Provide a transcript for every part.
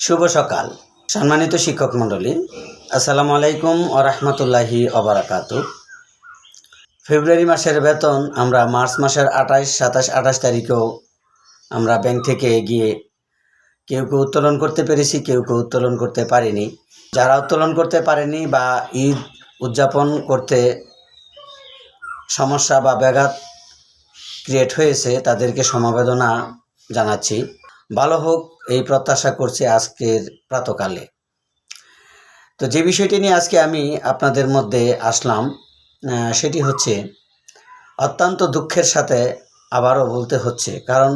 শুভ সকাল। সম্মানিত শিক্ষক মণ্ডলী, আসসালামু আলাইকুম ও রহমতুল্লাহি অবরাকাতু ফেব্রুয়ারি মাসের বেতন আমরা মার্চ মাসের আঠাশ সাতাশ, আঠাশ তারিখেও আমরা ব্যাংক থেকে গিয়ে কেউ কেউ উত্তোলন করতে পেরেছি, কেউ কেউ উত্তোলন করতে পারিনি। যারা উত্তোলন করতে পারেনি বা ঈদ উদযাপন করতে সমস্যা বা ব্যাঘাত ক্রিয়েট হয়েছে, তাদেরকে সমবেদনা জানাচ্ছি। ভালো হোক, এই প্রত্যাশা করছি আজকের প্রাতকালে। তো যে বিষয়টি নিয়ে আজকে আমি আপনাদের মধ্যে আসলাম সেটি হচ্ছে অত্যন্ত দুঃখের সাথে আবারও বলতে হচ্ছে, কারণ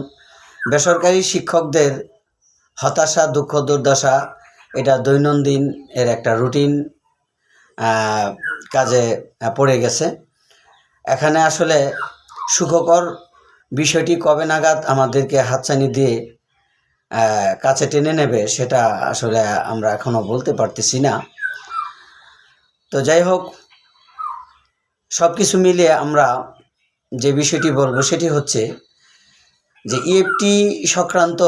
বেসরকারি শিক্ষকদের হতাশা, দুঃখ, দুর্দশা, এটা দৈনন্দিন এর একটা রুটিন কাজে পড়ে গেছে। এখানে আসলে সুখকর বিষয়টি কবে নাগাদ আমাদেরকে হাতছানি দিয়ে কাছে টেনে নেবে, সেটা আসলে আমরা এখনও বলতে পারতেছি না। তো যাই হোক সব কিছু মিলিয়ে আমরা যে বিষয়টি বলব সেটি হচ্ছে যে ইএফটি সংক্রান্ত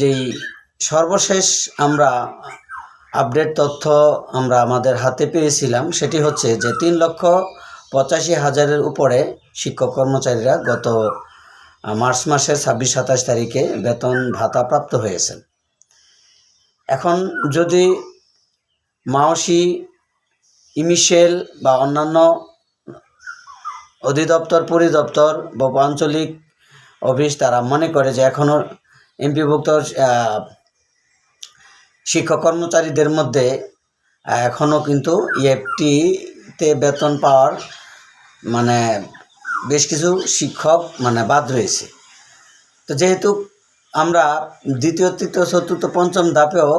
যেই সর্বশেষ আমরা আপডেট তথ্য আমরা আমাদের হাতে পেয়েছিলাম, সেটি হচ্ছে যে তিন লক্ষ পঁচাশি হাজারের উপরে শিক্ষক কর্মচারীরা গত মার্চ মাসের ছাব্বিশ সাতাশ তারিখে বেতন ভাতা প্রাপ্ত হয়েছেন। এখন যদি মাওসি, ইমিশেল বা অন্যান্য অধিদপ্তর, পরিদপ্তর বা আঞ্চলিক অফিস তারা মনে করে যে এখনও এমপিভুক্ত শিক্ষক কর্মচারীদের মধ্যে এখনও কিন্তু ইএফটিতে বেতন পাওয়ার মানে বেশ কিছু শিক্ষক মানে বাদ রয়েছে। তো যেহেতু আমরা দ্বিতীয়, তৃতীয়, চতুর্থ, পঞ্চম ধাপেও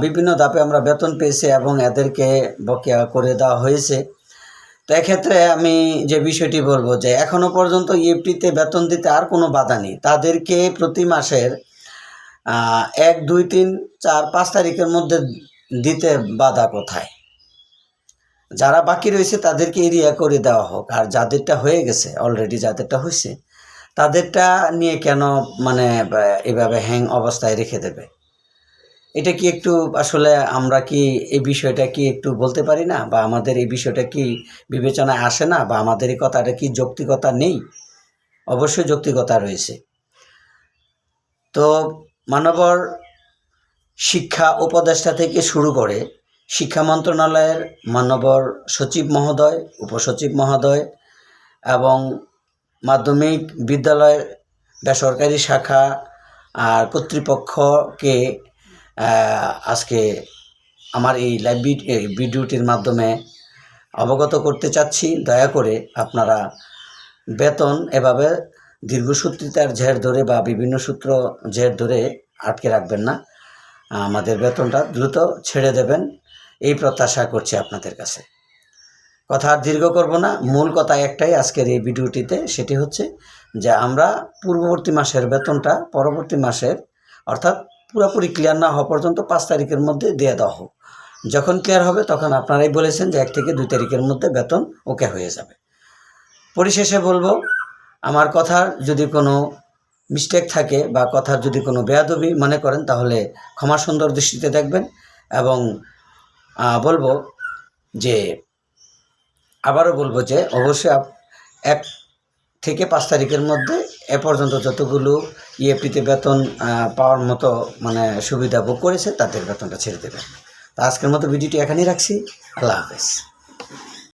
বিভিন্ন ধাপে আমরা বেতন পেয়েছি এবং এদেরকে বকেয়া করে দেওয়া হয়েছে। তো এক্ষেত্রে আমি যে বিষয়টি বলব যে এখনও পর্যন্ত ইএফটিতে বেতন দিতে আর কোনো বাধা নেই। তাদেরকে প্রতি মাসের এক, দুই, তিন, চার, পাঁচ তারিখের মধ্যে দিতে বাধা কোথায়? যারা বাকি রয়েছে তাদেরকে এরিয়া করে দেওয়া হোক। আর যাদেরটা হয়ে গেছে অলরেডি যাদেরটা হয়েছে, তাদেরটা নিয়ে কেন মানে এভাবে হ্যাং অবস্থায় রেখে দেবে? এটা কি একটু আসলে আমরা কি এই বিষয়টা কি একটু বলতে পারি না? বা আমাদের এই বিষয়টা কি বিবেচনায় আসে না? বা আমাদের এই কথাটা কি যৌক্তিকতা নেই? অবশ্যই যৌক্তিকতা রয়েছে। তো মানবর শিক্ষা উপদেষ্টা থেকে শুরু করে শিক্ষা মন্ত্রণালয়ের মানবর সচিব মহোদয়, উপসচিব মহোদয় এবং মাধ্যমিক বিদ্যালয় বেসরকারি শাখা আর কর্তৃপক্ষকে আজকে আমার এই লাইভ ভিডিওটির মাধ্যমে অবগত করতে চাচ্ছি। দয়া করে আপনারা বেতন এভাবে দীর্ঘসূত্রিতার ঝের ধরে বা বিভিন্ন সূত্র ঝের ধরে আটকে রাখবেন না। আমাদের বেতনটা দ্রুত ছেড়ে দেবেন। এই প্রত্যাশা করছি আপনাদের কাছে। কথা আর দীর্ঘ করব না। মূল কথা একটাই আজকের এই ভিডিওটিতে, সেটি হচ্ছে যে আমরা পূর্ববর্তী মাসের বেতনটা পরবর্তী মাসের, অর্থাৎ পুরোপুরি ক্লিয়ার না হওয়া পর্যন্ত পাঁচ তারিখের মধ্যে দিয়ে দেওয়া হোক। যখন ক্লিয়ার হবে, তখন আপনারাই বলেছেন যে এক থেকে দুই তারিখের মধ্যে বেতন ওকে হয়ে যাবে। পরিশেষে বলব, আমার কথার যদি কোনো মিস্টেক থাকে বা কথার যদি কোনো বেয়াদবি মনে করেন, তাহলে ক্ষমা সুন্দর দৃষ্টিতে দেখবেন এবং বলব যে আবারও বলব যে অবশ্যই এক থেকে পাঁচ তারিখের মধ্যে এ পর্যন্ত যতগুলো ইএফটিতে বেতন পাওয়ার মতো মানে সুবিধা ভোগ করেছে, তাদের বেতনটা ছেড়ে দেবেন। তা আজকের মতো ভিডিওটি এখানেই রাখছি। আল্লাহ হাফেজ।